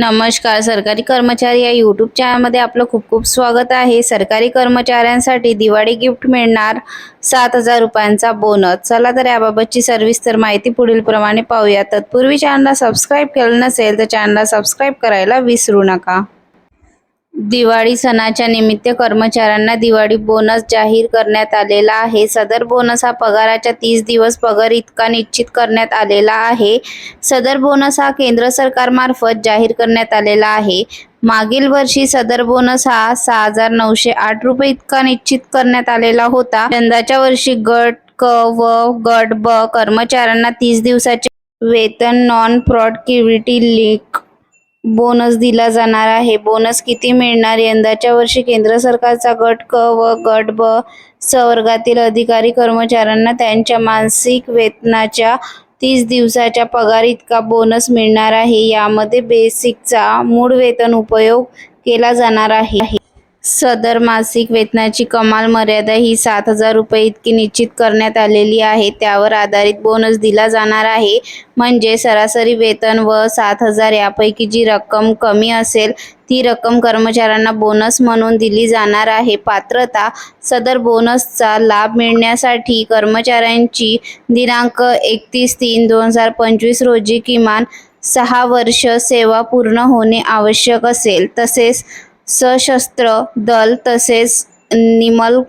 नमस्कार सरकारी कर्मचारी या यूट्यूब चॅनलमध्ये आपलं खूप खूप स्वागत आहे. सरकारी कर्मचाऱ्यांसाठी दिवाळी गिफ्ट मिळणार सात हजार रुपयांचा बोनस चला तर याबाबतची सविस्तर माहिती पुढील प्रमाणे पाहूया. तत्पूर्वी चॅनलला सबस्क्राईब केलं नसेल तर चॅनलला सबस्क्राईब करायला विसरू नका. दिवाळी सणाच्या निमित्त कर्मचाऱ्यांना दिवाळी बोनस जाहीर करण्यात आलेला आहे. सदर बोनस हा पगाराच्या तीस दिवस पगार इतका निश्चित करण्यात आलेला आहे. सदर बोनस हा केंद्र सरकारमार्फत जाहीर करण्यात आलेला आहे. मागील वर्षी सदर बोनस हा सहा हजार नऊशे आठ रुपये इतका निश्चित करण्यात आलेला होता. यंदाच्या वर्षी गट क व गट ब कर्मचाऱ्यांना तीस दिवसाचे वेतन नॉन प्रॉडक्टिव्हिटी लीक बोनस दिला जाणार आहे. बोनस किती मिळणार यंदाच्या वर्षी केंद्र सरकारचा गट क व गट ब संवर्गातील अधिकारी कर्मचाऱ्यांना त्यांच्या मासिक वेतनाच्या तीस दिवसाच्या पगार इतका बोनस मिळणार आहे. यामध्ये बेसिकचा मूळ वेतन उपयोग केला जाणार आहे. सदर मासिक वेतनाची कमाल मर्यादा ही सात हजार रुपये इतकी निश्चित करण्यात आलेली आहे. त्यावर आधारित बोनस दिला जाणार आहे. म्हणजे सरासरी वेतन व सात हजार यापैकी जी रक्कम कमी असेल ती रक्कम कर्मचाऱ्यांना बोनस म्हणून दिली जाणार आहे. पात्रता सदर बोनसचा लाभ मिळण्यासाठी कर्मचाऱ्यांची दिनांक एकतीस तीन दोन हजार पंचवीस रोजी किमान सहा वर्ष सेवा पूर्ण होणे आवश्यक असेल. तसेच सशस्त्र दल तसेच निमल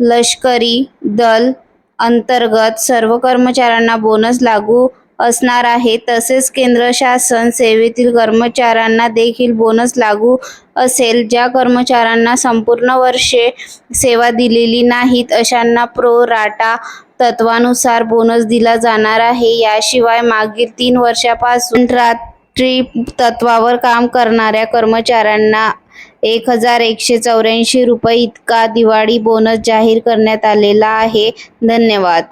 लष्करी दल अंतर्गत सर्व कर्मचाऱ्यांना बोनस लागू असणार आहे. तसेच केंद्र शासन सेवेतील कर्मचाऱ्यांना देखील बोनस लागू असेल. ज्या कर्मचाऱ्यांना संपूर्ण वर्षे सेवा दिलेली नाहीत अशांना प्रो राटा तत्वानुसार बोनस दिला जाणार आहे. याशिवाय मागील तीन वर्षापासून रात्री तत्वावर काम करणाऱ्या कर्मचाऱ्यांना एक हजार एकशे चौऱ्याऐंशी रुपये इतका दिवाळी बोनस जाहीर करण्यात आलेला आहे. धन्यवाद.